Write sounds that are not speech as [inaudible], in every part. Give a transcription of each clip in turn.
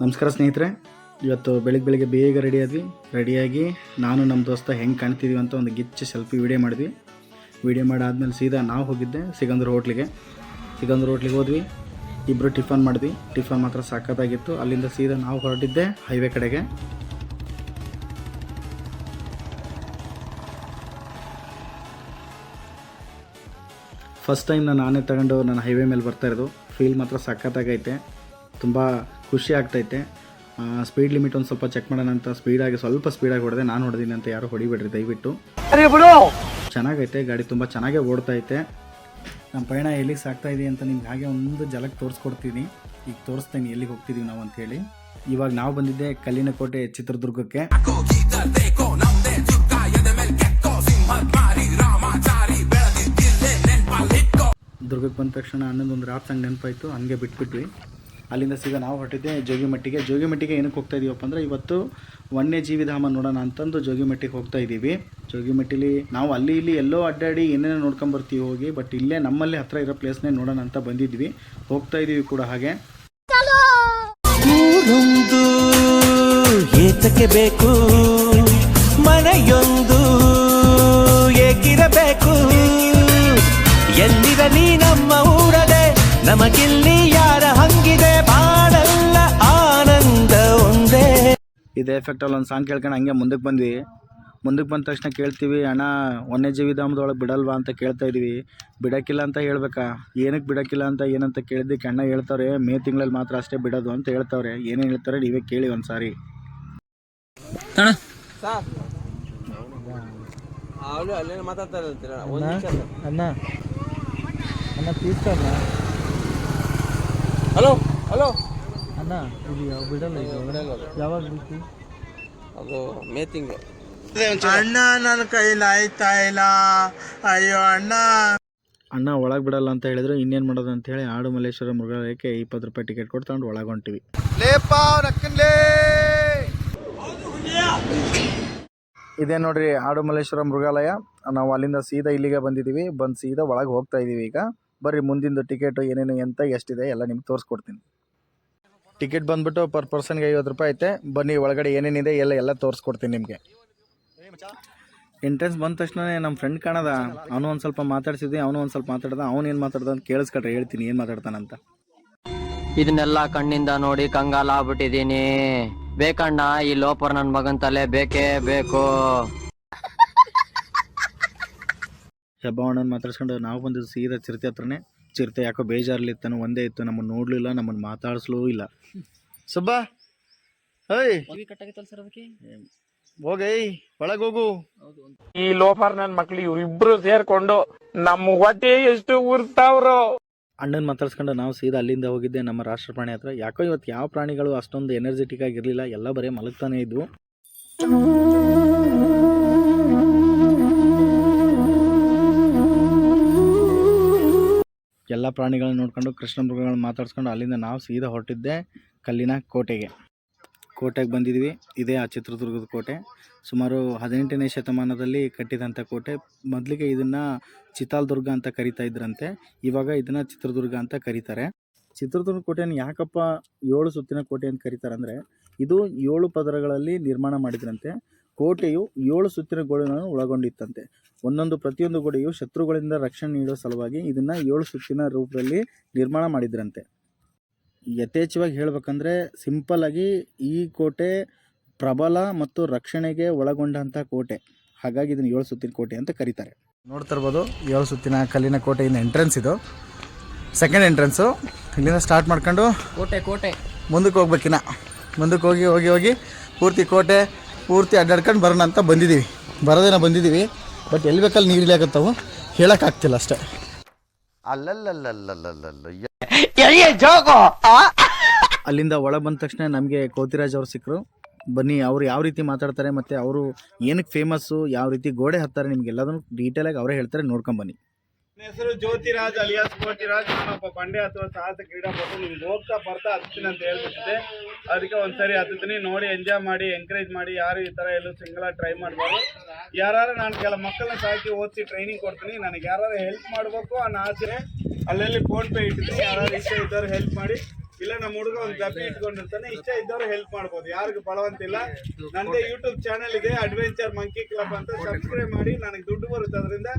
ನಮಸ್ಕಾರ ಸ್ನೇಹಿತರೆ, ಇವತ್ತು ಬೆಳಿಗ್ಗೆ ಬೆಳಿಗ್ಗೆ ಬೇಗ ರೆಡಿ ಆದ್ವಿ. ರೆಡಿಯಾಗಿ ನಾನು ನಮ್ಮ ದೋಸ್ತ ಹೆಂಗೆ ಕಾಣ್ತಿದ್ವಿ ಅಂತ ಒಂದು ಗಿಚ್ಚ ಸೆಲ್ಫಿ ವಿಡಿಯೋ ಮಾಡಿದ್ವಿ. ವಿಡಿಯೋ ಮಾಡಾದ್ಮೇಲೆ ಸೀದಾ ನಾವು ಹೋಗಿದ್ದೆ ಸಿಗಂದ್ರ ಹೋಟ್ಲಿಗೆ ಸಿಗಂದ್ರ ಹೋಟ್ಲಿಗೆ ಹೋದ್ವಿ. ಇಬ್ಬರು ಟಿಫನ್ ಮಾಡಿದ್ವಿ. ಟಿಫನ್ ಮಾತ್ರ ಸಖತ್ತಾಗಿತ್ತು ಅಲ್ಲಿಂದ ಸೀದಾ ನಾವು ಹೊರಟಿದ್ದೆ ಹೈವೇ ಕಡೆಗೆ. ಫಸ್ಟ್ ಟೈಮ್ ನಾನು ನಾನೇ ತಗೊಂಡು ನಾನು ಹೈವೇ ಮೇಲೆ ಬರ್ತಾ ಇರೋದು. ಫೀಲ್ ಮಾತ್ರ ಸಖತ್ತಾಗೈತೆ ತುಂಬ ಖುಷಿ ಆಗ್ತೈತೆ. ಸ್ಪೀಡ್ ಲಿಮಿಟ್ ಒಂದು ಸ್ವಲ್ಪ ಚೆಕ್ ಮಾಡೋಣ ಅಂತ ಸ್ಪೀಡಾಗಿ ಸ್ವಲ್ಪ ಸ್ಪೀಡಾಗಿ ಹೊಡೆದೆ ನಾನು ಹೊಡೆದೀನಿ ಅಂತ ಯಾರು ಹೊಡಿಬೇಡ್ರಿ ದಯವಿಟ್ಟು. ಚೆನ್ನಾಗೈತೆ, ಗಾಡಿ ತುಂಬ ಚೆನ್ನಾಗೇ ಓಡ್ತಾ ಐತೆ ನಮ್ಮ ಪಯಣ ಎಲ್ಲಿಗೆ ಸಾಕ್ತಾ ಇದೆ ಅಂತ ನಿಮ್ಗೆ ಹಾಗೆ ಒಂದು ಜಲಕ್ಕೆ ತೋರಿಸ್ಕೊಡ್ತೀನಿ. ಈಗ ತೋರಿಸ್ತೇನೆ ಎಲ್ಲಿಗೆ ಹೋಗ್ತಿದ್ದೀವಿ ನಾವು ಅಂತೇಳಿ. ಇವಾಗ ನಾವು ಬಂದಿದ್ದೆ ಕಲ್ಲಿನ ಕೋಟೆ ಚಿತ್ರದುರ್ಗಕ್ಕೆ. ದುರ್ಗಕ್ಕೆ ಬಂದ ತಕ್ಷಣ ಅಣ್ಣದೊಂದು ರಾತ್ ಸಂಗ್ ನೆನಪಾಯಿತು, ಹಂಗೆ ಬಿಟ್ಬಿಟ್ವಿ. ಅಲ್ಲಿಂದ ಸೀದಾ ನಾವು ಹೊರಟಿದ್ದೆ ಜೋಗಿಮಟ್ಟಿಗೆ ಜೋಗಿಮಟ್ಟಿಗೆ ಏನಕ್ಕೆ ಹೋಗ್ತಾ ಇದೀವಪ್ಪ ಅಂದರೆ ಇವತ್ತು ವನ್ಯಜೀವಿಧಾಮ ನೋಡೋಣ ಅಂತಂದು ಜೋಗಿಮಟ್ಟಿಗೆ ಹೋಗ್ತಾ ಇದ್ದೀವಿ. ಜೋಗಿಮಟ್ಟಿಲಿ ನಾವು ಅಲ್ಲಿ ಇಲ್ಲಿ ಎಲ್ಲೋ ಅಡ್ಡಾಡಿ ಏನೇನೋ ನೋಡ್ಕೊಂಬರ್ತೀವಿ ಹೋಗಿ, ಬಟ್ ಇಲ್ಲೇ ನಮ್ಮಲ್ಲಿ ಹತ್ರ ಇರೋ ಪ್ಲೇಸ್ನೇ ನೋಡೋಣ ಅಂತ ಬಂದಿದ್ವಿ. ಹೋಗ್ತಾ ಇದ್ದೀವಿ ಕೂಡ ಹಾಗೆ. ಏತಕ್ಕೆ ಬೇಕು? ಮನೆಯೊಂದು ಏಕಿರಬೇಕು ನೀ ನಮ್ಮ ಊರದೆ? ನಮಗಿಲ್ಲಿ ಇದೇ ಎಫೆಕ್ಟಲ್ಲಿ ಒಂದು ಸಾಂಗ್ ಕೇಳ್ಕೊಂಡು ಹಂಗೆ ಮುಂದಕ್ಕೆ ಬಂದ್ವಿ. ಮುಂದಕ್ಕೆ ಬಂದ ತಕ್ಷಣ ಕೇಳ್ತೀವಿ ಅಣ್ಣ ವನ್ಯಜೀವಿ ಧಾಮದೊಳಗೆ ಬಿಡಲ್ವಾ? ಅಂತ ಕೇಳ್ತಾ ಇದೀವಿ. ಬಿಡೋಕ್ಕಿಲ್ಲ ಅಂತ ಹೇಳ್ಬೇಕಾ? ಏನಕ್ಕೆ ಬಿಡೋಕ್ಕಿಲ್ಲ ಅಂತ ಏನಂತ ಕೇಳಿದ್ದಕ್ಕೆ ಅಣ್ಣ ಹೇಳ್ತಾರೆ ಮೇ ತಿಂಗಳಲ್ಲಿ ಮಾತ್ರ ಅಷ್ಟೇ ಬಿಡೋದು ಅಂತ ಹೇಳ್ತಾವ್ರೆ. ಏನೇನು ಹೇಳ್ತಾರೆ ನೀವೇ ಕೇಳಿ ಒಂದು ಸಾರಿ. ಹಲೋ ಹಲೋ ಅಣ್ಣ ಇಲ್ಲಿ ಬಿಡಲ್ಲ ಯಾವಾಗ ಬಿಡ್ತಿ? ಅದು ಮೇ ತಿಂಗಳು. ಅಣ್ಣ ನನ್ನ ಕೈಲಿ ಆಯ್ತಾ ಇಲ್ಲ. ಅಯ್ಯೋ ಅಣ್ಣ. ಅಣ್ಣ ಒಳಗೆ ಬಿಡಲ್ಲ ಅಂತ ಹೇಳಿದ್ರು ಇನ್ನೇನು ಮಾಡೋದು ಅಂತ ಹೇಳಿ ಆಡು ಮಲ್ಲೇಶ್ವರ ಮೃಗಾಲಯಕ್ಕೆ ಇಪ್ಪತ್ತು ರೂಪಾಯಿ ಟಿಕೆಟ್ ಕೊಟ್ಟು ತಗೊಂಡು ಒಳಗೆ ಹೊಂಟಿವಿ ಲೇಪ ನಕ್ಕನ್ಲೇ ಇದೇ ನೋಡ್ರಿ ಆಡು ಮಲ್ಲೇಶ್ವರ ಮೃಗಾಲಯ. ನಾವು ಅಲ್ಲಿಂದ ಸೀದಾ ಇಲ್ಲಿಗೆ ಬಂದಿದ್ದೀವಿ ಬಂದು ಸೀದಾ ಒಳಗೆ ಹೋಗ್ತಾ ಇದ್ದೀವಿ ಈಗ. ಬರ್ರಿ ಮುಂದಿಂದು ಟಿಕೆಟು ಏನೇನು ಎಂತ ಎಷ್ಟಿದೆ ಎಲ್ಲ ನಿಮ್ಗೆ ತೋರಿಸ್ಕೊಡ್ತೀನಿ. ಟಿಕೆಟ್ ಬಂದ್ಬಿಟ್ಟು ಪರ್ ಪರ್ಸನ್ಗೆ ಐವತ್ತು ರೂಪಾಯಿ ಐತೆ. ಬನ್ನಿ ಒಳಗಡೆ ಏನೇನಿದೆ ಎಲ್ಲ ಎಲ್ಲ ತೋರಿಸ್ಕೊಡ್ತೀನಿ ನಿಮಗೆ. ಎಂಟ್ರೆನ್ಸ್ ಬಂದ ತಕ್ಷಣ ನಮ್ಮ ಫ್ರೆಂಡ್ ಕಾಣದ. ಅವನು ಒಂದು ಸ್ವಲ್ಪ ಮಾತಾಡ್ಸಿದ್ವಿ ಅವನು ಒಂದು ಸ್ವಲ್ಪ ಮಾತಾಡ್ದ. ಅವ್ನು ಏನು ಮಾತಾಡ್ದ ಅಂತ ಕೇಳಿಸ್ಕೊಟ್ರೆ ಹೇಳ್ತೀನಿ ಏನು ಮಾತಾಡ್ತಾನಂತ ಇದನ್ನೆಲ್ಲ ಕಣ್ಣಿಂದ ನೋಡಿ ಕಂಗಾಲ ಆಗ್ಬಿಟ್ಟಿದೀನಿ ಬೇಕಣ್ಣ ಈ ಲೋಪರ್ ನನ್ನ ಮಗನ ತಲೆ ಬೇಕೇ ಬೇಕು. ಹೆಬ್ಬಾವಣ್ಣನ ಮಾತಾಡ್ಸ್ಕೊಂಡು ನಾವು ಬಂದಿದ್ದು ಸೀದಾ ಚಿರತೆ ಹತ್ರನೇ. ಚಿರತೆ ಯಾಕೋ ಬೇಜಾರ್ಲಿತ್ತಾನು ಒಂದೇ ಇತ್ತು ನಮ್ಮನ್ನು ನೋಡಲಿಲ್ಲ ನಮ್ಮನ್ನು ಮಾತಾಡಿಸ್ಲೂ ಇಲ್ಲ. ಸುಬ್ಬ ಹೇಯ್ ಹೋಗೈ ಒಳಗೆ ಹೋಗು. ಈ ಲೋಫರ್ ನನ್ ಮಕ್ಳು ಇವ್ರಿಬ್ರು ಸೇರ್ಕೊಂಡು ನಮ್ಮ ಹೊಟ್ಟೆ ಎಷ್ಟು ಉರ್ತಾವ್ರು. ಅಣ್ಣನ ಮಾತಾಡ್ಸ್ಕೊಂಡು ನಾವು ಸೀದಾ ಅಲ್ಲಿಂದ ಹೋಗಿದ್ದೆ ನಮ್ಮ ರಾಷ್ಟ್ರ ಪ್ರಾಣಿ ಹತ್ರ. ಯಾಕೋ ಇವತ್ತು ಯಾವ ಪ್ರಾಣಿಗಳು ಅಷ್ಟೊಂದು ಎನರ್ಜೆಟಿಕ್ ಆಗಿರಲಿಲ್ಲ ಎಲ್ಲ ಬರೀ ಮಲಗ್ತಾನೆ ಇದ್ವು. ಎಲ್ಲ ಪ್ರಾಣಿಗಳನ್ನ ನೋಡ್ಕೊಂಡು ಕೃಷ್ಣ ಮೃಗಗಳನ್ನ ಮಾತಾಡ್ಸ್ಕೊಂಡು ಅಲ್ಲಿಂದ ನಾವು ಸೀದಾ ಹೊರಟಿದ್ದೆ ಕಲ್ಲಿನ ಕೋಟೆಗೆ. ಕೋಟೆಗೆ ಬಂದಿದ್ವಿ. ಇದೇ ಆ ಚಿತ್ರದುರ್ಗದ ಕೋಟೆ. ಸುಮಾರು ಹದಿನೆಂಟನೇ ಶತಮಾನದಲ್ಲಿ ಕಟ್ಟಿದಂಥ ಕೋಟೆ. ಮೊದಲಿಗೆ ಇದನ್ನು ಚಿತಾಲ್ದುರ್ಗ ಅಂತ ಕರಿತಾ ಇದ್ರಂತೆ. ಇವಾಗ ಇದನ್ನು ಚಿತ್ರದುರ್ಗ ಅಂತ ಕರೀತಾರೆ. ಚಿತ್ರದುರ್ಗ ಕೋಟೆಯನ್ನು ಯಾಕಪ್ಪ ಏಳು ಸುತ್ತಿನ ಕೋಟೆ ಅಂತ ಕರೀತಾರೆ ಅಂದರೆ ಇದು ಏಳು ಪದರಗಳಲ್ಲಿ ನಿರ್ಮಾಣ ಮಾಡಿದ್ರಂತೆ. ಕೋಟೆಯು ಏಳು ಸುತ್ತಿನ ಗೋಡೆಗಳನ್ನು ಒಳಗೊಂಡಿತ್ತಂತೆ. ಒಂದೊಂದು ಪ್ರತಿಯೊಂದು ಗೋಡೆಯು ಶತ್ರುಗಳಿಂದ ರಕ್ಷಣೆ ನೀಡುವ ಸಲುವಾಗಿ ಇದನ್ನು ಏಳು ಸುತ್ತಿನ ರೂಪದಲ್ಲಿ ನಿರ್ಮಾಣ ಮಾಡಿದ್ರಂತೆ. ಯಥೇಚ್ಛವಾಗಿ ಹೇಳಬೇಕಂದ್ರೆ ಸಿಂಪಲ್ ಆಗಿ ಈ ಕೋಟೆ ಪ್ರಬಲ ಮತ್ತು ರಕ್ಷಣೆಗೆ ಒಳಗೊಂಡಂಥ ಕೋಟೆ. ಹಾಗಾಗಿ ಇದನ್ನು ಏಳು ಸುತ್ತಿನ ಕೋಟೆ ಅಂತ ಕರೀತಾರೆ. ನೋಡ್ತಾ ಇರ್ಬೋದು ಏಳು ಸುತ್ತಿನ ಕಲ್ಲಿನ ಕೋಟೆಯಿಂದ ಎಂಟ್ರೆನ್ಸ್ ಇದು. ಸೆಕೆಂಡ್ ಎಂಟ್ರೆನ್ಸು ಇಲ್ಲಿಂದ ಸ್ಟಾರ್ಟ್ ಮಾಡ್ಕೊಂಡು ಕೋಟೆ ಕೋಟೆ. ಮುಂದಕ್ಕೆ ಹೋಗ್ಬೇಕಿನ್ನ. ಮುಂದಕ್ಕೆ ಹೋಗಿ ಹೋಗಿ ಹೋಗಿ ಪೂರ್ತಿ ಕೋಟೆ ಪೂರ್ತಿ ಅಡ್ಡಾಡ್ಕೊಂಡು ಬರೋಣ ಅಂತ ಬಂದಿದ್ದೀವಿ. ಬರೋದೇನ ಬಂದಿದ್ದೀವಿ. ಬಟ್ ಎಲ್ಲಿ ಬೇಕಲ್ಲಿ ನೀರು ಇಲ್ಲಾಗತ್ತವು ಹೇಳೋಕ್ಕಾಗ್ತಿಲ್ಲ ಅಷ್ಟೇ. ಅಲ್ಲಿಂದ ಒಳ ಬಂದ ತಕ್ಷಣ ನಮಗೆ ಕೋತಿರಾಜ್ ಅವ್ರು ಸಿಕ್ಕರು ಬನ್ನಿ ಅವ್ರು ಯಾವ ರೀತಿ ಮಾತಾಡ್ತಾರೆ ಮತ್ತು ಅವರು ಏನಕ್ಕೆ ಫೇಮಸ್ಸು ಯಾವ ರೀತಿ ಗೋಡೆ ಹತ್ತಾರೆ ನಿಮ್ಗೆ ಎಲ್ಲದನ್ನು ಡೀಟೇಲಾಗಿ ಅವರೇ ಹೇಳ್ತಾರೆ ನೋಡ್ಕೊಂಡು ಬನ್ನಿ. ನನ್ನ ಹೆಸರು ಜ್ಯೋತಿರಾಜ್ ಅಲಿಯಾಸ್ ಕೋಟಿರಾಜ್ ನಾನೊಬ್ಬ ಬಂಡೆ ಅಥವಾ ಸಾಹಸ ಕ್ರೀಡಾಪಟು. ನಿಮ್ಗೆ ಹೋಗ್ತಾ ಬರ್ತಾ ಹತ್ತೀನಿ ಅಂತ ಹೇಳ್ಬಿಟ್ಟಿದ್ದೆ. ಅದಕ್ಕೆ ಒಂದ್ಸರಿ ಹತ್ತಿನಿ ನೋಡಿ ಎಂಜಾಯ್ ಮಾಡಿ ಎಂಕರೇಜ್ ಮಾಡಿ, ಯಾರು ಈ ಥರ ಎಲ್ಲೂ ಸಿಂಗಲ್ ಟ್ರೈ ಮಾಡಬಾರ್ದು. ಯಾರು ನಾನು ಕೆಲ ಮಕ್ಕಳನ್ನ ಸಾಕಿ ಓದಿಸಿ ಟ್ರೈನಿಂಗ್ ಕೊಡ್ತೀನಿ. ನನಗೆ ಯಾರು ಹೆಲ್ಪ್ ಮಾಡಬೇಕು ಅನ್ನೋ ಆಸೆ, ಅಲ್ಲಲ್ಲಿ ಫೋನ್ ಪೇ ಇಟ್ಟಿದ್ದೀನಿ. ಯಾರು ಇಷ್ಟ ಇದ್ದವ್ರು ಹೆಲ್ಪ್ ಮಾಡಿ. ಇಲ್ಲ ನಮ್ಮ ಹುಡುಗ ಒಂದು ಡಬ್ಬಿ ಇಟ್ಕೊಂಡಿರ್ತಾನೆ. ಇಷ್ಟ ಇದ್ದವ್ರು ಹೆಲ್ಪ್ ಮಾಡ್ಬೋದು. ಯಾರಿಗೂ ಬಲವಂತಿಲ್ಲ ನಂದೇ ಯೂಟ್ಯೂಬ್ ಚಾನೆಲ್ ಇದೆ ಅಡ್ವೆಂಚರ್ ಮಂಕಿ ಕ್ಲಬ್ ಅಂತ ಸಬ್ಸ್ಕ್ರೈಬ್ ಮಾಡಿ ನನಗೆ ದುಡ್ಡು ಬರುತ್ತೆ ಅದರಿಂದ.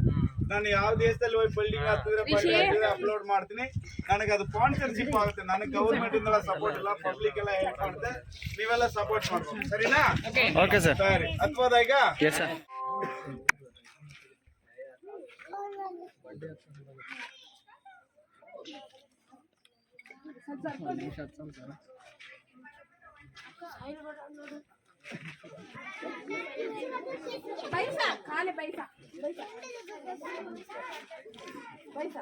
ನಾನು ಯಾವ ದೇಶದಲ್ಲಿ ಹೋಗಿ ಬಿಲ್ಡಿಂಗ್ ಹಾಕಿದ್ರೆ ಬಂಡೆ ಅಪ್ಲೋಡ್ ಮಾಡ್ತೀನಿ. ನನಗೆ ಅದು ಸ್ಪಾನ್ಸರ್ಶಿಪ್ ಆಗುತ್ತೆ. ನನಗೆ ಗೌರ್ಮೆಂಟ್ ಇಂದ ಸಪೋರ್ಟ್ ಇಲ್ಲ ಪಬ್ಲಿಕ್ ಎಲ್ಲ ಹೆಲ್ಪ್ ಮಾಡುತ್ತೆ. ನೀವೆಲ್ಲ ಸಪೋರ್ಟ್ ಮಾಡ್ತೀನಿ ಸರಿನಾ? ಓಕೆ ಸರ್ ಸರಿ. ಹತ್ಬೋದಾ ಈಗ? [laughs] పైసా కాలే పైసా పైసా పైసా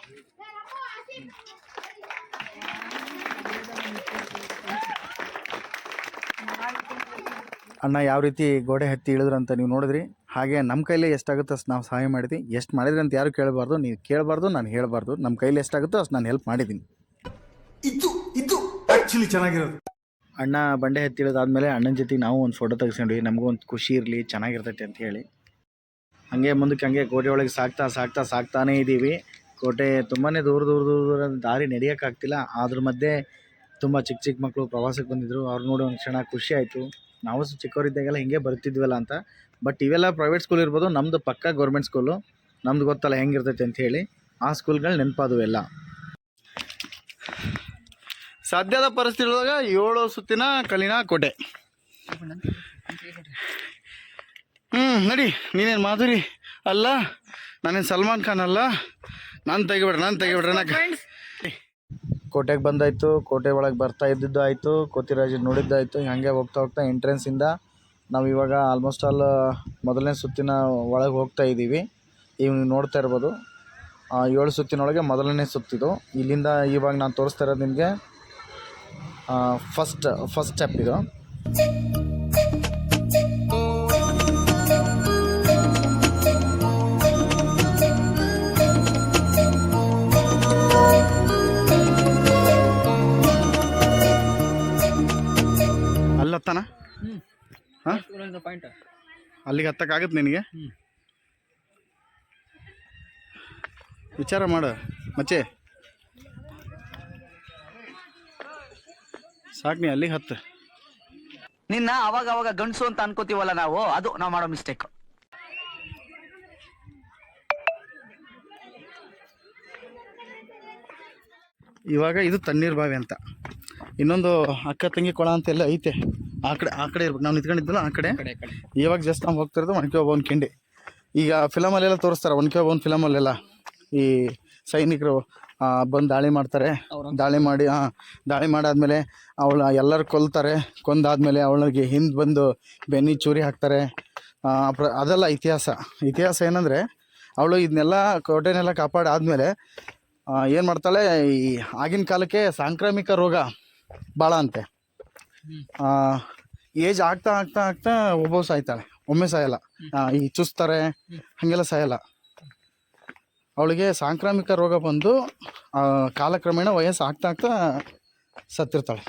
ಅಣ್ಣ ಯಾವ ರೀತಿ ಗೋಡೆ ಹತ್ತಿ ಇಳಿದ್ರು ಅಂತ ನೀವು ನೋಡಿದ್ರಿ. ಹಾಗೆ ನಮ್ಮ ಕೈಲಿ ಎಷ್ಟಾಗುತ್ತೋ ಅಷ್ಟು ನಾವು ಸಹಾಯ ಮಾಡಿದ್ವಿ. ಎಷ್ಟು ಮಾಡಿದ್ರಿ ಅಂತ ಯಾರು ಕೇಳಬಾರ್ದು. ನೀವು ಕೇಳಬಾರ್ದು ನಾನು ಹೇಳಬಾರ್ದು. ನಮ್ಮ ಕೈಲಿ ಎಷ್ಟಾಗುತ್ತೋ ಅಷ್ಟು ನಾನು ಹೆಲ್ಪ್ ಮಾಡಿದ್ದೀನಿ. ಇದು ಇದು ಆ್ಯಕ್ಚುಲಿ ಚೆನ್ನಾಗಿರೋದು. ಅಣ್ಣ ಬಂಡೆ ಹತ್ತಿ ಇಳಿದಾದ್ಮೇಲೆ ಅಣ್ಣನ ಜೊತೆ ನಾವು ಒಂದು ಫೋಟೋ ತೆಗೆಸ್ಕೊಂಡ್ವಿ. ನಮಗೂ ಒಂದು ಖುಷಿ ಇರಲಿ ಚೆನ್ನಾಗಿರ್ತೈತೆ ಅಂತ ಹೇಳಿ. ಹಾಗೆ ಮುಂದಕ್ಕೆ ಹಂಗೆ ಕೋಟೆ ಒಳಗೆ ಸಾಕ್ತಾ ಸಾಕ್ತಾ ಸಾಕ್ತಾನೇ ಇದ್ದೀವಿ ಕೋಟೆ ತುಂಬಾ ದೂರ ದೂರ ದೂರ ದೂರ ದಾರಿ ನಡೆಯೋಕ್ಕಾಗ್ತಿಲ್ಲ ಅದ್ರ ಮಧ್ಯೆ ತುಂಬ ಚಿಕ್ಕ ಚಿಕ್ಕ ಮಕ್ಕಳು ಪ್ರವಾಸಕ್ಕೆ ಬಂದಿದ್ದರು ಅವ್ರು ನೋಡಿ ಒಂದು ಕ್ಷಣ ಖುಷಿ ಆಯಿತು. ನಾವು ಸಹ ಚಿಕ್ಕವರಿದ್ದಾಗೆಲ್ಲ ಹಿಂಗೆ ಬರ್ತಿದ್ವಲ್ಲ ಅಂತ. ಬಟ್ ಇವೆಲ್ಲ ಪ್ರೈವೇಟ್ ಸ್ಕೂಲ್ ಇರ್ಬೋದು ನಮ್ಮದು ಪಕ್ಕ ಗೌರ್ಮೆಂಟ್ ಸ್ಕೂಲು ನಮ್ದು ಗೊತ್ತಲ್ಲ ಹೆಂಗಿರ್ತೈತೆ ಅಂತ ಹೇಳಿ. ಆ ಸ್ಕೂಲ್ಗಳು ನೆನಪಾದವು ಎಲ್ಲ. ಸದ್ಯದ ಪರಿಸ್ಥಿತಿ ಒಳಗೆ ಏಳು ಸುತ್ತಿನ ಕಲ್ಲಿನ ಕೋಟೆ. ಹ್ಞೂ ನಡಿ. ನೀನೇನು ಮಾಧುರಿ? ಅಲ್ಲ, ನಾನೇನು ಸಲ್ಮಾನ್ ಖಾನ್ ಅಲ್ಲ? ನಾನು ತೆಗಿಬಿಡ್ರಿ ನಾನು ತೆಗಿಬಿಡ್ರಿ ನಾ ಕೋಟೆಗೆ ಬಂದಾಯ್ತು, ಕೋಟೆ ಒಳಗೆ ಬರ್ತಾ ಇದ್ದಿದ್ದು ಆಯಿತು, ಕೋತಿರಾಜ್ ನೋಡಿದ್ದಾಯಿತು, ಹಾಗೆ ಹೋಗ್ತಾ ಹೋಗ್ತಾ ಎಂಟ್ರೆನ್ಸಿಂದ ನಾವು ಇವಾಗ ಆಲ್ಮೋಸ್ಟ್ ಆಲ್ ಮೊದಲನೇ ಸುತ್ತಿನ ಒಳಗೆ ಹೋಗ್ತಾ ಇದ್ದೀವಿ. ಈಗ ನೀವು ನೋಡ್ತಾ ಇರ್ಬೋದು ಏಳು ಸುತ್ತಿನೊಳಗೆ ಮೊದಲನೇ ಸುತ್ತಿದು. ಇಲ್ಲಿಂದ ಇವಾಗ ನಾನು ತೋರಿಸ್ತಾ ಇರೋದು ನಿಮಗೆ ಫಸ್ಟ್ ಫಸ್ಟ್ ಸ್ಟೆಪ್ ಇದು. ಹಾಂ ಅಲ್ಲಿಗೆ ಹತ್ತಕ್ಕಾಗತ್ತೆ ನಿನಗೆ? ವಿಚಾರ ಮಾಡು ಮಚ್ಚೆ. ಸಾಕು ನೀ ಅಲ್ಲಿಗೆ ಹತ್ತು. ನಿನ್ನ ಅವಾಗ ಅವಾಗ ಗಂಡಸು ಅಂತ ಅನ್ಕೋತೀವಲ್ಲ ನಾವು ಅದು ನಾವು ಮಾಡೋ ಮಿಸ್ಟೇಕ್ ಇವಾಗ ಇದು ತಣ್ಣೀರ್ ಬಾವಿ ಅಂತ. ಇನ್ನೊಂದು ಅಕ್ಕ ತಂಗಿ ಕೊಳ ಅಂತೆಲ್ಲ ಐತೆ. ಆ ಕಡೆ ಆ ಕಡೆ ಇರ್ಬೇಕು. ನಾವು ನಿಂತ್ಕೊಂಡಿದ್ದಲ್ಲ ಆ ಕಡೆ? ಇವಾಗ ಜಸ್ಟ್ ನಾವು ಹೋಗ್ತಿರೋದು ಒನಕೆ ಒಬ್ಬವನ್ ಕಿಂಡಿ ಈಗ ಫಿಲಮಲ್ಲೆಲ್ಲ ತೋರಿಸ್ತಾರೆ ಒನಕೆ ಒಬ್ಬವನ್ ಫಿಲಮಲ್ಲೆಲ್ಲ ಈ ಸೈನಿಕರು ಬಂದು ದಾಳಿ ಮಾಡ್ತಾರೆ. ದಾಳಿ ಮಾಡಿ ಹಾಂ ದಾಳಿ ಮಾಡಾದ್ಮೇಲೆ ಅವಳ ಎಲ್ಲರೂ ಕೊಲ್ತಾರೆ. ಕೊಂದಾದ್ಮೇಲೆ ಅವಳಿಗೆ ಹಿಂದೆ ಬಂದು ಬೆನ್ನಿ ಚೂರಿ ಹಾಕ್ತಾರೆ. ಪ್ರ- ಅದೆಲ್ಲ ಇತಿಹಾಸ. ಇತಿಹಾಸ ಏನಂದರೆ ಅವಳು ಇದನ್ನೆಲ್ಲ ಕೋಟೆನೆಲ್ಲ ಕಾಪಾಡಾದ್ಮೇಲೆ ಏನು ಮಾಡ್ತಾಳೆ ಈ ಆಗಿನ ಕಾಲಕ್ಕೆ ಸಾಂಕ್ರಾಮಿಕ ರೋಗ ಭಾಳ ಅಂತೆ. ಏಜ್ ಆಗ್ತಾ ಆಗ್ತಾ ಆಗ್ತಾ ಒಬ್ಬ ಸಾಯ್ತಾಳೆ ಒಮ್ಮೆ ಸಾಯಲ್ಲ. ಈ ಚುಸ್ತಾರೆ ಹಾಗೆಲ್ಲ ಸಾಯಲ್ಲ. ಅವಳಿಗೆ ಸಾಂಕ್ರಾಮಿಕ ರೋಗ ಬಂದು ಆ, ಕಾಲಕ್ರಮೇಣ ವಯಸ್ಸು ಆಗ್ತಾ ಆಗ್ತಾ ಸತ್ತಿರ್ತಾಳೆ.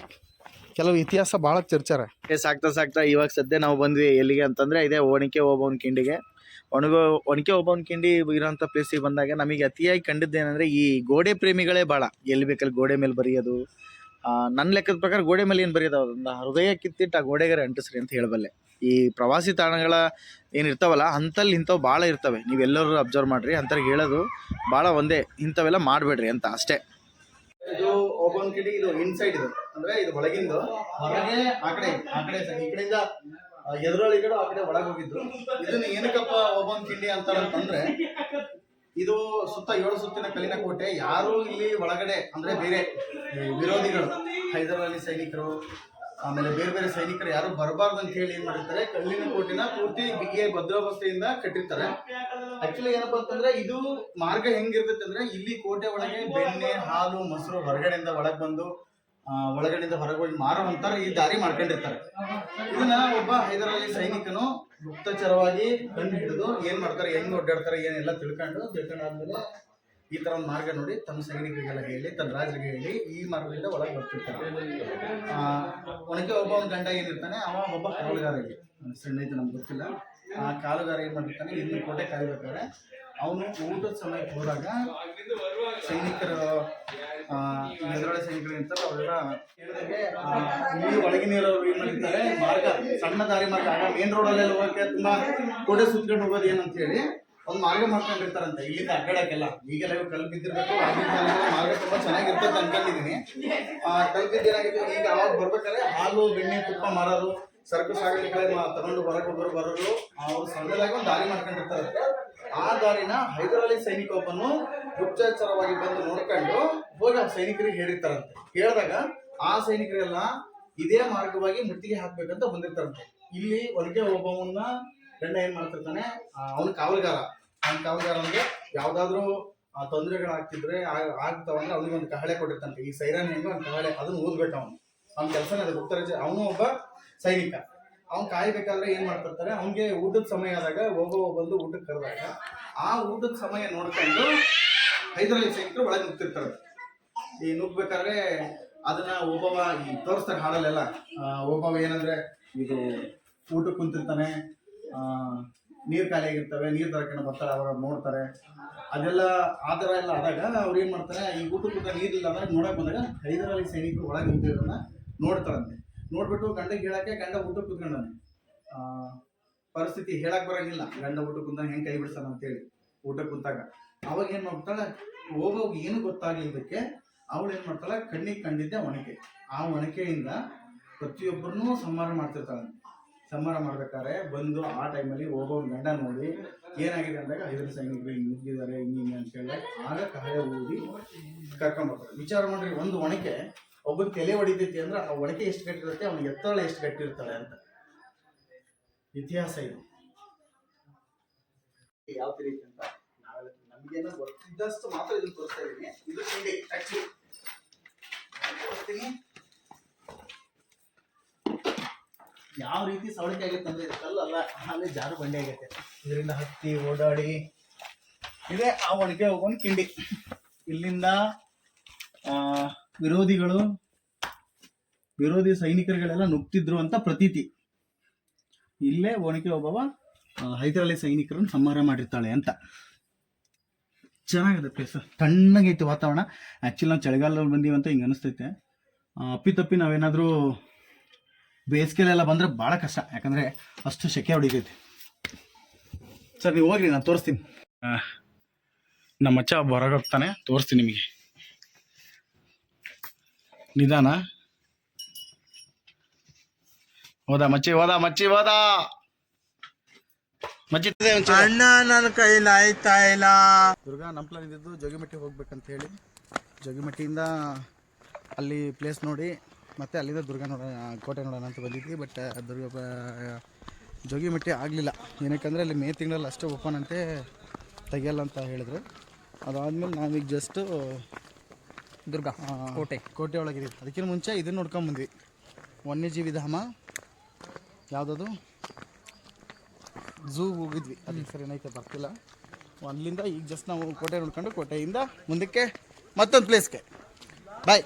ಕೆಲವು ಇತಿಹಾಸ ಭಾಳ ತಿರ್ಚಾರೆ ಸಾಕ್ತಾ ಸಾಕ್ತಾ ಇವಾಗ ಸದ್ಯ ನಾವು ಬಂದ್ವಿ ಎಲ್ಲಿಗೆ ಅಂತಂದರೆ ಇದೇ ಒಣಕೆ ಓಬವ್ನ ಕಿಂಡಿಗೆ. ಒಣಗ ಒಣಕೆ ಓಬವ್ನ ಕಿಂಡಿ ಇರೋಂಥ ಪ್ಲೇಸಿಗೆ ಬಂದಾಗ ನಮಗೆ ಅತಿಯಾಗಿ ಕಂಡಿದ್ದೇನೆಂದರೆ ಈ ಗೋಡೆ ಪ್ರೇಮಿಗಳೇ ಭಾಳ ಎಲ್ಲಿ ಬೇಕಲ್ಲಿ ಗೋಡೆ ಮೇಲೆ ಬರೆಯೋದು ನನ್ನ ಲೆಕ್ಕದ ಪ್ರಕಾರ ಗೋಡೆ ಮೇಲೆ ಏನು ಬರೆಯೋದು ಅದೊಂದು ಹೃದಯ ಕಿತ್ತಿಟ್ಟು ಆ ಗೋಡೆಗಾರ ಅಂಟಿಸ್ರಿ ಅಂತ ಹೇಳಬಲ್ಲೆ. ಈ ಪ್ರವಾಸಿ ತಾಣಗಳ ಏನು ಇರ್ತಾವಲ್ಲ ಅಂಥಲ್ಲಿ ಇಂಥವು ಭಾಳ ಇರ್ತವೆ. ನೀವೆಲ್ಲರೂ ಅಬ್ಸರ್ವ್ ಮಾಡಿರಿ ಅಂಥವ್ರಿಗೆ ಹೇಳೋದು ಭಾಳ ಒಂದೇ. ಇಂಥವೆಲ್ಲ ಮಾಡಬೇಡ್ರಿ ಅಂತ ಅಷ್ಟೇ. ಇದು ಓಪನ್ ಕಿಡಿ ಇದು ಇನ್ಸೈಡ್ ಇದು. ಅಂದ್ರೆ ಇದು ಒಳಗಿಂದು. ಹೊರಗೆ? ಆ ಕಡೆ ಆ ಕಡೆ ಈ ಕಡೆಯಿಂದ ಎದುರೊಳಗಡೆ ಆ ಕಡೆ ಒಳಗೆ ಹೋಗಿದ್ರು ಇದನ್ನ ಏನಕ್ಕಪ್ಪ ಓಪನ್ ಕಿಂಡಿ ಅಂತಾರೆ ಅಂತಂದ್ರೆ ಇದು ಸುತ್ತ ಏಳು ಸುತ್ತಿನ ಕಲ್ಲಿನ ಕೋಟೆ. ಯಾರು ಇಲ್ಲಿ ಒಳಗಡೆ, ಅಂದ್ರೆ ಬೇರೆ ವಿರೋಧಿಗಳು ಹೈದರ್ ಅಲಿ ಸೈನಿಕರು, ಆಮೇಲೆ ಬೇರೆ ಬೇರೆ ಸೈನಿಕರು ಯಾರು ಬರಬಾರ್ದು ಅಂತ ಹೇಳಿ ಏನ್ ಮಾಡಿರ್ತಾರೆ, ಕಲ್ಲಿನ ಕೋಟೆನ ಪೂರ್ತಿ ಬಿಗಿಯ ಭದ್ರಾವಸ್ಥೆಯಿಂದ ಕಟ್ಟಿರ್ತಾರೆ. ಆಕ್ಚುಲಿ ಏನಪ್ಪಾ ಅಂತಂದ್ರೆ ಇದು ಮಾರ್ಗ ಹೆಂಗಿರ್ತೈತೆ ಅಂದ್ರೆ ಇಲ್ಲಿ ಕೋಟೆ ಒಳಗೆ ಬೆಣ್ಣೆ, ಹಾಲು, ಮೊಸರು ಹೊರಗಡೆಯಿಂದ ಒಳಗೆ ಬಂದು ಒಳಗಡೆಯಿಂದ ಹೊರಗೆ ಹೋಗಿ ಅಂತಾರೆ ಈ ದಾರಿ ಮಾಡ್ಕೊಂಡಿರ್ತಾರೆ. ಇದನ್ನ ಒಬ್ಬ ಹೈದರಾಲಿ ಸೈನಿಕನು ಗುಪ್ತಚರವಾಗಿ ಕಂಡು ಹಿಡಿದು ಏನ್ ಮಾಡ್ತಾರೆ ಹೆಂಗ್ ಒಡ್ಡಾಡ್ತಾರೆ ಏನೆಲ್ಲ ತಿಳ್ಕೊಂಡು ತಿಳ್ಕೊಂಡಾದ್ಮೇಲೆ ಈ ತರ ಒಂದು ಮಾರ್ಗ ನೋಡಿ ತಮ್ಮ ಸೈನಿಕರಿಗೆಲ್ಲ ಹೇಳಿ ತನ್ನ ರಾಜರಿಗೆ ಹೇಳಿ ಈ ಮಾರ್ಗದಿಂದ ಒಳಗೆ ಬರ್ತಿರ್ತಾರೆ. ಆ, ಒಣಕೆ ಒಬ್ಬ ಒಂದು ಗಂಡ ಏನಿರ್ತಾನೆ ಅವ ಒಬ್ಬ ಕಾಲುಗಾರಿಗೆ ಸಣ್ಣ ಐತೆ ನಮ್ಗೆ ಗೊತ್ತಿಲ್ಲ. ಆ ಕಾಲುಗಾರ ಏನ್ ಮಾಡಿರ್ತಾನೆ ಇನ್ನು ಕೋಟೆ ಕಾಯ್ಬೇಕಾದ್ರೆ ಅವನು ಊಟದ ಸಮಯಕ್ಕೆ ಹೋದಾಗ ಸೈನಿಕರು ಎದುರಾಳಿ ಸೈನಿಕರು ಇರ್ತಾರೆ, ಅವರೆಲ್ಲ ನೀರು ಒಳಗೆ ಇಲ್ಲಿ ಒಳಗಿನಿರೋರು ಏನ್ ಮಾಡಿರ್ತಾರೆ, ಮಾರ್ಗ, ಸಣ್ಣ ದಾರಿ ಮಾರ್ಗ, ಆಗ ಮೇನ್ ರೋಡಲ್ಲೆಲ್ಲ ಹೋಗಕ್ಕೆ ತುಂಬಾ ಕೋಟೆ ಸುತ್ಕೊಂಡು ಹೋಗೋದು ಏನಂತ ಹೇಳಿ, ಒಂದು ಮಾರ್ಗ ಮಾಡ್ಕೊಂಡಿರ್ತಾರಂತೆ, ಇಲ್ಲಿಂದ ಅಡ್ಡಾಡಕ್ಕೆಲ್ಲ. ಈಗೆಲ್ಲ ಕಲ್ ಕಲ್ಲು ಬಿದ್ದಿರ್ಬೇಕು ಮಾರ್ಗ ತುಂಬಾ ಚೆನ್ನಾಗಿರ್ತದೆ ಅನ್ಕೊಂಡಿದೀನಿ. ಆ, ಕಲ್ಲು ಬಿದ್ದು ಏನಾಗಿದೆ ಈಗ ಅವಾಗ ಬರ್ಬೇಕಾದ್ರೆ ಹಾಲು, ಬೆಣ್ಣೆ, ತುಪ್ಪ ಮಾರೋರು ಸರಕು ಸಾಗಣೆಗಳೇ ತಗೊಂಡು ಹೊರಗೆ ಹೋಗೋರು, ಬರೋರು, ಅವ್ರು ಸಣ್ಣದಾಗಿ ಒಂದು ದಾರಿ ಮಾಡ್ಕೊಂಡಿರ್ತಾರಂತೆ ಆ ದಾರಿನ ಹೈದರಾಲಿ ಸೈನಿಕ ಒಬ್ಬನು ಗುಪ್ತಚರವಾಗಿ ಬಂದು ನೋಡ್ಕೊಂಡು ಹೋಗಿ ಆ ಸೈನಿಕರಿಗೆ ಹೇಳಿರ್ತಾರಂತೆ. ಹೇಳಿದಾಗ ಆ ಸೈನಿಕರೆಲ್ಲ ಇದೇ ಮಾರ್ಗವಾಗಿ ಮುತ್ತಿಗೆ ಹಾಕ್ಬೇಕಂತ ಬಂದಿರ್ತಾರಂತೆ. ಇಲ್ಲಿ ಒಳಗೆ ಒಬ್ಬವನ್ನ ಗಂಡ ಏನ್ ಮಾಡ್ತಿರ್ತಾನೆ? ಅವನ ಕಾವಲುಗಾರ. ಅವನ ಕಾವಲುಗಾರ ಅಂದ್ರೆ ಯಾವ್ದಾದ್ರು ತೊಂದರೆಗಳಾಗ್ತಿದ್ರೆ ಆಗ್ತಾವ ಆಗ್ತಾವಂದ್ರೆ ಅವ್ನಿಗೆ ಒಂದು ಕಹಳೆ ಕೊಟ್ಟಿರ್ತಾನೆ ಈ ಸೈರಾನಿ ಹೆಂಗೋ ಒಂದು ಕಹಳೆ, ಅದನ್ನ ಓದ್ಬೇಕು ಅವನು ಅವ್ನ ಕೆಲಸನೇ ಅದು ಗುಪ್ತರಾಜ ಅವನು ಒಬ್ಬ ಸೈನಿಕ. ಅವ್ನ್ ಕಾಯ್ಬೇಕಾದ್ರೆ ಏನ್ ಮಾಡ್ತಿರ್ತಾರೆ? ಅವ್ನಿಗೆ ಊಟದ ಸಮಯ ಆದಾಗ ಹೋಗೋ ಬಂದು ಊಟಕ್ಕೆ ಕರೆದಾಗ. ಆ ಊಟದ ಸಮಯ ನೋಡ್ಕೊಂಡು ಹೈದರಾಲಿ ಸೈನಿಕರು ಒಳಗೆ ನುಗ್ತಿರ್ತಾರೆ. ಈ ನುಗ್ಬೇಕಾದ್ರೆ ಅದನ್ನ ಒಬ್ಬವ ಈ ತೋರಿಸ್ತಾರೆ ಹಾಡಲ್ಲೆಲ್ಲ ಒಬ್ಬವ ಏನಂದ್ರೆ ಇದು ಊಟಕ್ಕೆ ಕುಂತಿರ್ತಾನೆ ನೀರ್ ಖಾಲಿ ಆಗಿರ್ತವೆ, ನೀರ್ ತರಕೊಂಡು ಬರ್ತಾರೆ ಅವಾಗ ನೋಡ್ತಾರೆ. ಅದೆಲ್ಲ ಆ ಎಲ್ಲ ಆದಾಗ ಅವ್ರು ಏನ್ ಮಾಡ್ತಾರೆ, ಈ ಊಟಕ್ಕೆ ನೀರ್ ನೀರಿಲ್ಲ ಅಂದ್ರೆ ನೋಡಕ್ ಬಂದಾಗ ಹೈದರಾಲಿ ಸೈನಿಕರು ಒಳಗೆ ನಿಂತಿರೋದನ್ನ ನೋಡ್ತಾರಂತೆ. ನೋಡ್ಬಿಟ್ಟು ಗಂಡಗೆ ಹೇಳಕ್ಕೆ ಗಂಡ ಊಟ ಕುತ್ಕೊಂಡಾನೆ ಪರಿಸ್ಥಿತಿ ಹೇಳಕ್ ಬರಂಗಿಲ್ಲ. ಗಂಡ ಊಟಕ್ಕೆ ಕುಂದ ಹೆಂಗ್ ಕೈ ಬಿಡ್ತಾನ ಅಂತೇಳಿ ಊಟಕ್ಕೆ ಕುಂತಾಗ. ಅವಾಗ ಏನ್ ಮಾಡ್ತಾಳೆ ಹೋಗೋಗ್ ಏನು ಗೊತ್ತಾಗ್ಲಿದ್ದಕ್ಕೆ ಅವಳು ಏನ್ ಮಾಡ್ತಾಳೆ, ಕಣ್ಣಿಗೆ ಕಂಡಿದ್ದೆ ಒಣಕೆ ಆ ಒಣಕೆಯಿಂದ ಪ್ರತಿಯೊಬ್ಬರನ್ನೂ ಸಂಹಾರ ಮಾಡ್ತಿರ್ತಾಳೆ. ಸಂಹಾರ ಮಾಡ್ಬೇಕಾದ್ರೆ ಬಂದು ಆ ಟೈಮಲ್ಲಿ ಹೋಗೋ ಗಂಡ ನೋಡಿ ಏನಾಗಿದೆ ಅಂದಾಗ ಐದು ಸೈನಿಕರು ಹಿಂಗೆ ನುಗ್ಗಿದ್ದಾರೆ, ಹಿಂಗೆ ಹಿಂಗೆ ಅಂತ ಹೇಳಿ ಆಗ ಕಾಯ ಓದಿ ಕರ್ಕೊಂಡ್ಬರ್ತಾರೆ ವಿಚಾರ ಮಾಡ್ರಿ, ಒಂದು ಒಣಕೆ ಒಬ್ಬನ ತಲೆ ಹೊಡಿತೈತಿ ಅಂದ್ರೆ ಆ ಒಳಕೆ ಎಷ್ಟು ಗಟ್ಟಿರುತ್ತೆ ಅವ್ನ ಎತ್ತಳ ಎಷ್ಟು ಗಟ್ಟಿರ್ತಾಳೆ ಅಂತ. ಇತಿಹಾಸ ಇದು. ಯಾವ ರೀತಿ ಅಂತ ನಾವೆಲ್ಲ ಗೊತ್ತಿದ್ದಷ್ಟು ಮಾತ್ರ ಇದನ್ನ ತೋರಿಸ್ತಾ ಇದ್ದೀನಿ. ಇದು ತಿಂಡಿ ಆಕ್ಚುಲಿ ತೋರಿಸ್ತೀನಿ. ಯಾವ ರೀತಿ ಸವಳಿಕೆ ಆಗೈತೆ ಅಂದ್ರೆ ಕಲ್ಲಲ್ಲ ಅಲ್ಲಿ ಜಾರು ಬಂಡೆ ಆಗೈತೆ ಇದರಿಂದ ಹತ್ತಿ ಓಡಾಡಿ, ಇದೇ ಆ ಒಣಗೆ ಹೋಗೋನ್ ಕಿಂಡಿ. ಇಲ್ಲಿಂದ ವಿರೋಧಿಗಳು, ವಿರೋಧಿ ಸೈನಿಕರುಗಳೆಲ್ಲ ನುಗ್ತಿದ್ರು ಅಂತ ಪ್ರತೀತಿ. ಇಲ್ಲೇ ಒಣಕೆ ಒಬ್ಬವ ಹೈದರಾಲಿ ಸೈನಿಕರನ್ನು ಸಂಹಾರ ಮಾಡಿರ್ತಾಳೆ ಅಂತ. ಚೆನ್ನಾಗಿದೆ ಪ್ಲೇಸ್ ತಣ್ಣಗೈತೆ ವಾತಾವರಣ. ಆ್ಯಕ್ಚುಲಿ ನಾವು ಚಳಿಗಾಲದಲ್ಲಿ ಬಂದೀವಿ ಅಂತ ಹಿಂಗೆ ಅನಿಸ್ತೈತೆ. ಅಪ್ಪಿತಪ್ಪಿ ನಾವೇನಾದರೂ ಬೇಸಿಗೆಲೆಲ್ಲ ಬಂದರೆ ಭಾಳ ಕಷ್ಟ. ಯಾಕಂದರೆ ಅಷ್ಟು ಸೆಕೆ ಹೊಡಿತೈತೆ. ಸರ್, ನೀವು ಹೋಗ್ರಿ, ನಾನು ತೋರಿಸ್ತೀನಿ. ನಮ್ಮ ಅಚ್ಚ ಹೊರಗೆ ಹೋಗ್ತಾನೆ, ತೋರಿಸ್ತೀನಿ ನಿಮಗೆ. ನಿಧಾನ? ಹೋದ ಮಚ್ಚಿ ಹೋದ ಮಚ್ಚಿ ಹೋದ! ಮಚ್ಚಿ ಅಣ್ಣ ನನ್ನ ಕೈಲಿ ಆಯ್ತಾ ಇಲ್ಲ. ದುರ್ಗಾ ನಮ್ಮ ಪ್ಲಾನ್ ಇದ್ದಿದ್ದು ಜೋಗಿಮಟ್ಟಿ ಹೋಗ್ಬೇಕಂತ ಹೇಳಿ. ಜೋಗಿಮಟ್ಟಿಯಿಂದ ಅಲ್ಲಿ ಪ್ಲೇಸ್ ನೋಡಿ ಮತ್ತೆ ಅಲ್ಲಿಂದ ದುರ್ಗಾ ನೋಡೋಣ ಕೋಟೆ ನೋಡೋಣ ಅಂತ ಬಂದಿದ್ವಿ ಬಟ್ ದುರ್ಗ ಜೋಗಿಮಟ್ಟಿ ಆಗಲಿಲ್ಲ. ಏನಕ್ಕಂದರೆ ಅಲ್ಲಿ ಮೇ ತಿಂಗಳಲ್ಲಿ ಅಷ್ಟೇ ಓಪನ್ ಅಂತೆ ತೆಗಿಯಲ್ಲ ಅಂತ ಹೇಳಿದ್ರು. ಅದಾದಮೇಲೆ ನಾವೀಗ ಜಸ್ಟು ದುರ್ಗ ಕೋಟೆ. ಕೋಟೆ ಒಳಗಿದೆ ಅದಕ್ಕಿಂತ ಮುಂಚೆ ಇದನ್ನ ನೋಡ್ಕೊಂಬಂದ್ವಿ ವನ್ಯಜೀವಿ ಧಾಮ ಯಾವುದದು? ಝೂ ಹೋಗಿದ್ವಿ. ಅದು ಸರಿ ಏನೈತೆ ಬರ್ತಿಲ್ಲ. ಅಲ್ಲಿಂದ ಈಗ ಜಸ್ಟ್ ನಾವು ಕೋಟೆ ನೋಡ್ಕೊಂಡು ಕೋಟೆಯಿಂದ ಮುಂದಕ್ಕೆ ಮತ್ತೊಂದು ಪ್ಲೇಸ್ಗೆ ಬಾಯ್